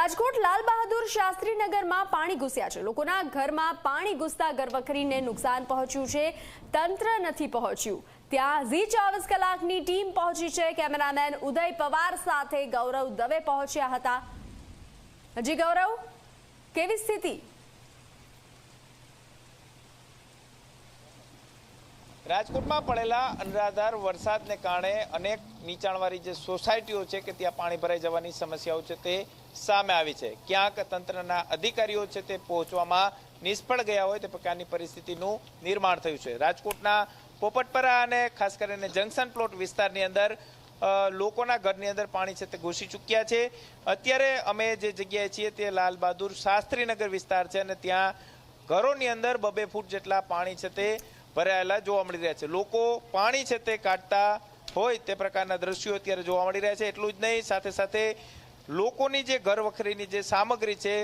રાજકોટ લાલ બહાદુર શાસ્ત્રી નગરમાં પાણી ઘૂસ્યા છે. લોકોના ઘરમાં પાણી ઘૂસતા ઘરવખરીને નુકસાન પહોંચ્યું છે. તંત્ર નથી પહોંચ્યું. ત્યાં ઝી ચોવીસ કલાકની ટીમ પહોંચી છે. કેમેરામેન ઉદય પવાર સાથે ગૌરવ દવે પહોંચ્યા હતા. હજી ગૌરવ, કેવી સ્થિતિ? રાજકોટમાં પડેલા અનરાધાર વરસાદને કારણે અનેક નીચાણવાળી જે સોસાયટીઓ છે કે ત્યાં પાણી ભરાઈ જવાની સમસ્યાઓ છે તે સામે આવી છે. ક્યાંક તંત્રના અધિકારીઓ છે તે પહોંચવામાં નિષ્ફળ ગયા હોય તે પ્રકારની પરિસ્થિતિનું નિર્માણ થયું છે. રાજકોટના પોપટપરા અને ખાસ કરીને જંકશન પ્લોટ વિસ્તારની અંદર લોકોના ઘરની અંદર પાણી છે તે ઘૂસી ચૂક્યા છે. અત્યારે અમે જે જગ્યાએ છીએ તે લાલ બહાદુર શાસ્ત્રીનગર વિસ્તાર છે અને ત્યાં ઘરોની અંદર બબે ફૂટ જેટલા પાણી છે તે ભરાયેલા જોવા મળી રહ્યા છે. લોકો પાણી છે તે કાઢતા હોય તે પ્રકારના દ્રશ્યો અત્યારે જોવા મળી રહ્યા છે. એટલું જ નહીં, સાથે સાથે લોકોની જે ઘર વખરીની જે સામગ્રી છે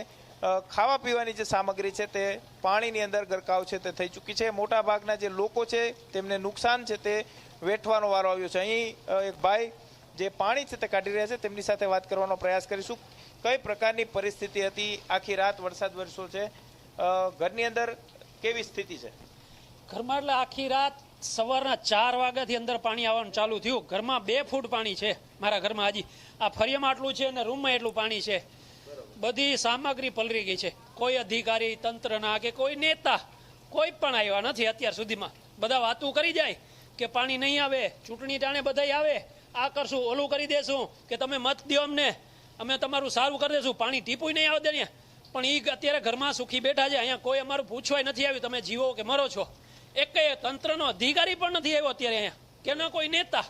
ખાવા પીવાની જે સામગ્રી છે તે પાણીની અંદર ગરકાવ છે તે થઈ ચૂકી છે. મોટા ભાગના જે લોકો છે તેમને નુકસાન છે તે વેઠવાનો વારો આવ્યો છે. અહીં એક ભાઈ જે પાણી છે તે કાઢી રહ્યા છે, તેમની સાથે વાત કરવાનો પ્રયાસ કરીશું. કઈ પ્રકારની પરિસ્થિતિ હતી? આખી રાત વરસાદ વરસ્યો છે. ઘરની અંદર કેવી સ્થિતિ છે? ઘરમાં એટલે આખી રાત સવારના ચાર વાગ્યાથી અંદર પાણી આવવાનું ચાલુ થયું. ઘરમાં બે ફૂટ પાણી છે મારા ઘરમાં હજી. આ ફરિયામાં આટલું છે અને રૂમમાં એટલું પાણી છે. બધી સામગ્રી પલરી ગઈ છે. કોઈ અધિકારી, તંત્રના કે કોઈ નેતા, કોઈ પણ આવ્યા નથી અત્યાર સુધીમાં. બધા વાતું કરી જાય કે પાણી નહીં આવે, ચૂંટણી ટાણે બધા આવે. આ કરશું, ઓલું કરી દેશું કે તમે મત દો અમને. અમે તમારું સારું કરી દેશું. પાણી ટીપું નહીં આવે દે પણ એ અત્યારે ઘરમાં સુખી બેઠા છે. અહીંયા કોઈ અમારું પૂછવાય નથી આવ્યું. તમે જીવો કે મરો છો. એક તંત્રનો અધિકારી પણ નથી આવ્યો અત્યારે અહીંયા. કે ના કોઈ નેતા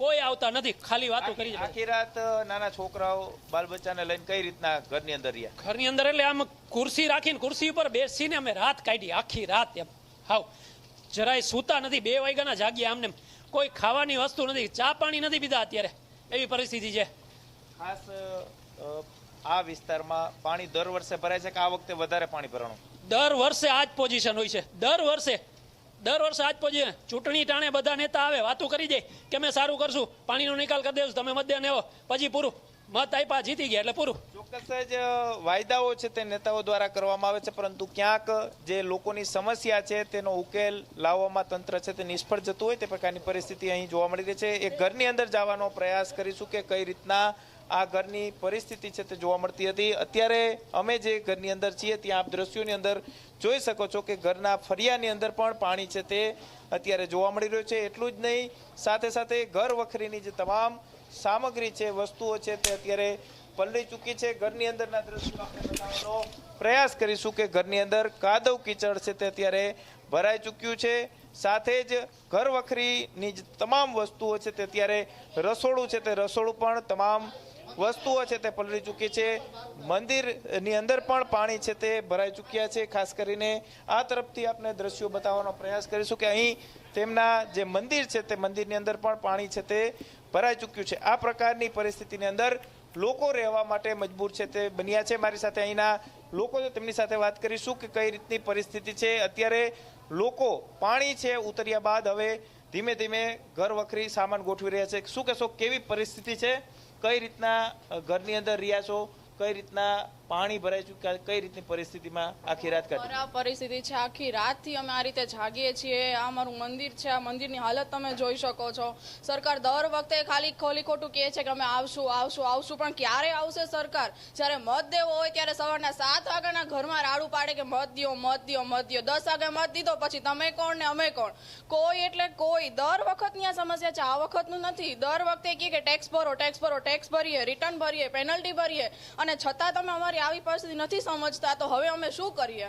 કોઈ આવતા નથી. ખાલી વાતો કરી આખી રાત નાના છોકરાઓ બાલ બચ્ચાને લઈને કઈ રીતના ઘરની અંદર રહ્યા? ઘરની અંદર એટલે આમ ખુરશી રાખીને ખુરશી ઉપર બેસીને અમે રાત કાઢી. આખી રાત એમ. હાવ. જરાય સૂતા નથી. બે વાગ્યાના જાગ્યા આમને. કોઈ ખાવાની વસ્તુ નથી. ચા પાણી નથી પીધા અત્યારે. એવી પરિસ્થિતિ છે. ખાસ આ વિસ્તારમાં પાણી દર વર્ષે ભરાય છે કે આ વખતે વધારે પાણી ભરાણું દર વર્ષે આ જ પોઝિશન હોય છે. દર વર્ષે દર વર્ષે આજ પછી ચૂંટણી ટાણે બધા નેતા આવે, વાતો કરી જાય કે અમે સારું કરશું, પાણીનો નિકાલ કરી દેશું, તમે મતદાન આવો. પછી પૂરું મત આપ્યા, જીતી ગયા એટલે પૂરું. ચોક્કસ જ વાયદાઓ છે તે નેતાઓ દ્વારા કરવામાં આવે છે, પરંતુ ક્યાંક જે લોકોની સમસ્યા છે તેનો ઉકેલ લાવવામાં તંત્ર છે તે નિષ્ફળ જતું હોય તે પ્રકારની પરિસ્થિતિ અહીં જોવા મળી રહી છે. એ ઘરની અંદર જવાનો પ્રયાસ કરીશું કે કઈ રીતના આ ઘરની પરિસ્થિતિ છે તે જોવા મળતી હતી. અત્યારે અમે જે ઘરની અંદર છીએ, ત્યાં આપ દ્રશ્યોની અંદર જોઈ શકો છો કે ઘરના ફરિયાની અંદર પણ પાણી છે તે અત્યારે જોવા મળી રહ્યું છે. એટલું જ નહીં, સાથે સાથે ઘર વખરીની જે તમામ સામગ્રી છે, વસ્તુઓ છે તે અત્યારે પલળી ચૂકી છે. ઘરની અંદરના દ્રશ્યો આપણે બતાવવાનો પ્રયાસ કરીશું કે ઘરની અંદર કાદવ કીચડ છે તે અત્યારે ભરાઈ ચૂક્યું છે. સાથે જ ઘર વખરીની જે તમામ વસ્તુઓ છે તે અત્યારે રસોડું છે તે રસોડું પણ તમામ વસ્તુઓ છે તે પલળી ચૂકી છે. મંદિરની અંદર પણ પાણી છે તે ભરાઈ ચૂક્યા છે. ખાસ કરીને આ તરફથી આપણે દ્રશ્યો બતાવવાનો પ્રયાસ કરીશું કે અહીં તેમના જે મંદિર છે તે મંદિરની અંદર પણ પાણી છે તે ભરાઈ ચૂક્યું છે. આ પ્રકારની પરિસ્થિતિની અંદર લોકો રહેવા માટે મજબૂર છે તે બન્યા છે. મારી સાથે અહીંના લોકો તેમની સાથે વાત કરીશું કે કઈ રીતની પરિસ્થિતિ છે. અત્યારે લોકો પાણી છે ઉતર્યા બાદ હવે ધીમે ધીમે ઘર વખરી સામાન ગોઠવી રહ્યા છે. શું કહેશો, કેવી પરિસ્થિતિ છે? કઈ રીતના ઘરની અંદર રહ્યા છો કઈ રીતના પાણી ભરાઈ ચૂક્યા. કઈ રીતની પરિસ્થિતિમાં આખી રાત પરિસ્થિતિ છે. આખી રાતથી અમે આ રીતે જાગીએ છીએ. આ અમારું મંદિર છે. આ મંદિરની હાલત તમે જોઈ શકો છો. સરકાર દર વખતે ખાલી ખોલી ખોટું કહે છે કે અમે આવશું આવશું આવશું. પણ ક્યારે આવશે સરકાર? જ્યારે મત દેવો હોય ત્યારે સવારના સાત વાગ્યાના ઘરમાં રાડું પાડે કે મત દ્યો મત દ્યો મત દ્યો. દસ વાગે મત દીધો પછી તમે કોણ ને અમે કોણ? કોઈ એટલે કોઈ. દર વખતની આ સમસ્યા છે. આ વખતનું નથી. દર વખતે કહે કે ટેક્સ ભરો ટેક્સ ભરો ટેક્સ ભરીએ રિટર્ન ભરીએ પેનલ્ટી ભરીએ. અને છતાં તમે અમારી આવી પરિસ્થિતિ નથી સમજતા તો હવે અમે શું કરીએ?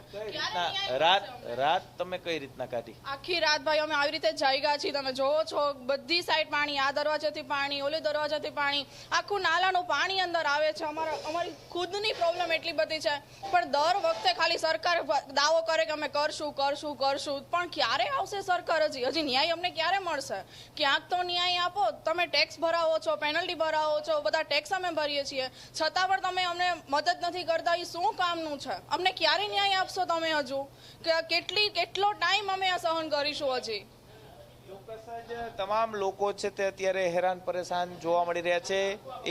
રાત રાત તમે કઈ રીતના કાઢી? આખી રાત ભાઈ અમે આવી રીતે જાગ્યા છીએ. તમે જોવો છો બધી સાઈડ પાણી આ દરવાજાથી પાણી ઓલી દરવાજાથી પાણી આખું નાલાનું પાણી અંદર આવે છે. અમારા અમારી ખુદની પ્રોબ્લેમ એટલી બધી છે. પણ દર વખતે ખાલી સરકાર દાવો કરે કે અમે કરશું કરશું કરશું. પણ ક્યારે આવશે સરકાર હજી? હજી ન્યાય અમને ક્યારે મળશે? ક્યાંક તો ન્યાય આપો. તમે ટેક્સ ભરાવો છો પેનલ્ટી ભરાવો છો બધા ટેક્સ અમે ભરીએ છીએ. છતાં પણ તમે અમને મદદ નથી કરતા એ શું કામનું છે? અમને ક્યારે ન્યાય આપશો તમે હજુ? કે કેટલી કેટલો ટાઈમ અમે આ સહન કરીશું હજી? તમામ લોકો છે તે અત્યારે હેરાન પરેશાન જોવા મળી રહ્યા છે.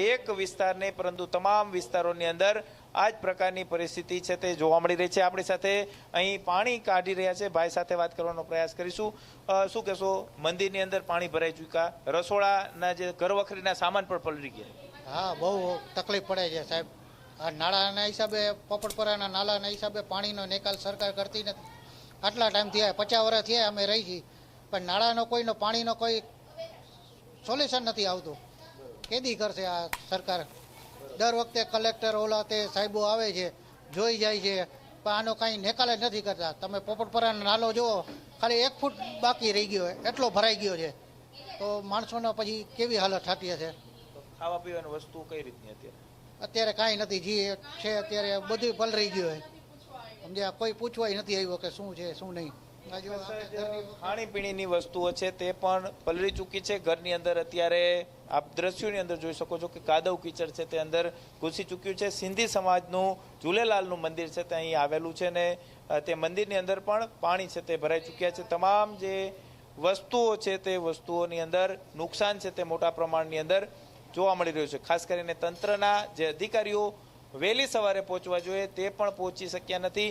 એક વિસ્તાર નહીં પરંતુ તમામ વિસ્તારોની અંદર આ જ પ્રકારની પરિસ્થિતિ છે તે જોવા મળી રહી છે. આપણી સાથે અહીં પાણી કાઢી રહ્યા છે. ભાઈ સાથે વાત કરવાનો પ્રયાસ કરીશું. શું કહેશો? મંદિરની અંદર પાણી ભરાઈ ચૂક્યા. રસોડાના જે ઘરવખરીના સામાન પણ પલળી ગયા. હા બહુ તકલીફ પડે છે સાહેબ. આ નાળાના હિસાબે, પોપટપરાના નાળાના હિસાબે પાણીનો નિકાલ સરકાર કરતી નથી. આટલા ટાઈમ થયા, પચાસ વર્ષ થયા અમે રહી છીએ. પણ નાળાનો કોઈનો, પાણીનો કોઈ સોલ્યુશન નથી આવતું. કેદી કરશે આ સરકાર? દર વખતે કલેક્ટર ઓલા તે સાહેબો આવે છે, જોઈ જાય છે, પણ આનો કાંઈ નિકાલ જ નથી કરતા. તમે પોપટપરાનો નાલો જુઓ, ખાલી એક ફૂટ બાકી રહી ગયો, એટલો ભરાઈ ગયો છે. તો માણસોનો પછી કેવી હાલત થતી હશે? ખાવા પીવાની વસ્તુ કઈ રીતની અત્યારે? અત્યારે કાંઈ નથી જે છે અત્યારે બધું પલરી ગયું હોય. સમજ્યા? કોઈ પૂછવાય નથી આવ્યો કે શું છે શું નહીં. ખાણીપીણીની વસ્તુઓ છે તે પણ પલળી ચૂકી છે. ઘરની અંદર અત્યારે આપ દ્રશ્યોની અંદર જોઈ શકો છો કે કાદવ કીચડ છે તે અંદર ઘૂસી ચૂક્યું છે. સિંધી સમાજનું ઝૂલેલાલનું મંદિર છે તે અહીં આવેલું છે ને તે મંદિરની અંદર પણ પાણી છે તે ભરાઈ ચૂક્યા છે. તમામ જે વસ્તુઓ છે તે વસ્તુઓની અંદર નુકસાન છે તે મોટા પ્રમાણની અંદર જોવા મળી રહ્યું છે. ખાસ કરીને તંત્રના જે અધિકારીઓ વહેલી સવારે પહોંચવા જોઈએ તે પણ પહોંચી શક્યા નથી.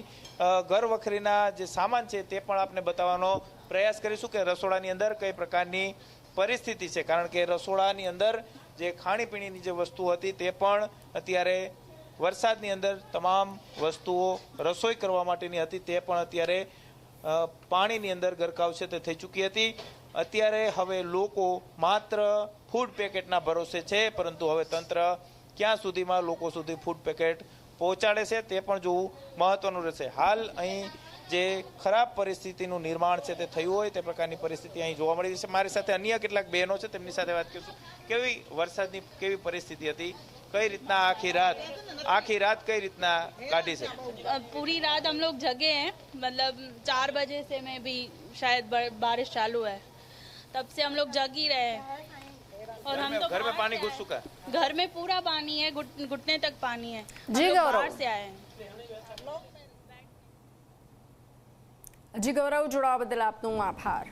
ઘર વખરીના જે સામાન છે તે પણ આપને બતાવવાનો પ્રયાસ કરીશું કે રસોડાની અંદર કઈ પ્રકારની પરિસ્થિતિ છે. કારણ કે રસોડાની અંદર જે ખાણીપીણીની જે વસ્તુ હતી તે પણ અત્યારે વરસાદની અંદર તમામ વસ્તુઓ રસોઈ કરવા માટેની હતી તે પણ અત્યારે પાણીની અંદર ગરકાવ છે તે થઈ ચૂકી હતી. અત્યારે હવે લોકો માત્ર ફૂડ પેકેટના ભરોસે છે પરંતુ હવે તંત્ર ક્યાં સુધીમાં લોકો સુધી ફૂડ પેકેટ પહોંચાડે છે તે પણ જોવું મહત્વનું રહેશે હાલ અહીં જે ખરાબ પરિસ્થિતિનું નિર્માણ છે તે થયું હોય તે પ્રકારની પરિસ્થિતિ અહીં જોવા મળી રહી છે મારી સાથે અન્ય કેટલાક બહેનો છે તેમની સાથે વાત કરીશું કેવી વરસાદની કેવી પરિસ્થિતિ હતી કઈ રીતના આખી રાત આખી રાત કઈ રીતના કાઢી છે अब पूरी रात हम लोग जगे हैं मतलब चार बजे से मैं भी शायद बर- बारिश चालू है तब से हम लोग जग ही रहे हैं और घर हम में तो घर में पानी घुस चुका है घर में पूरा पानी है घुट, घुटने तक पानी है हम जी लोग गौरव। बाहर से आए हैं જી ગૌરવ જોડાવા બદલ આપનો આભાર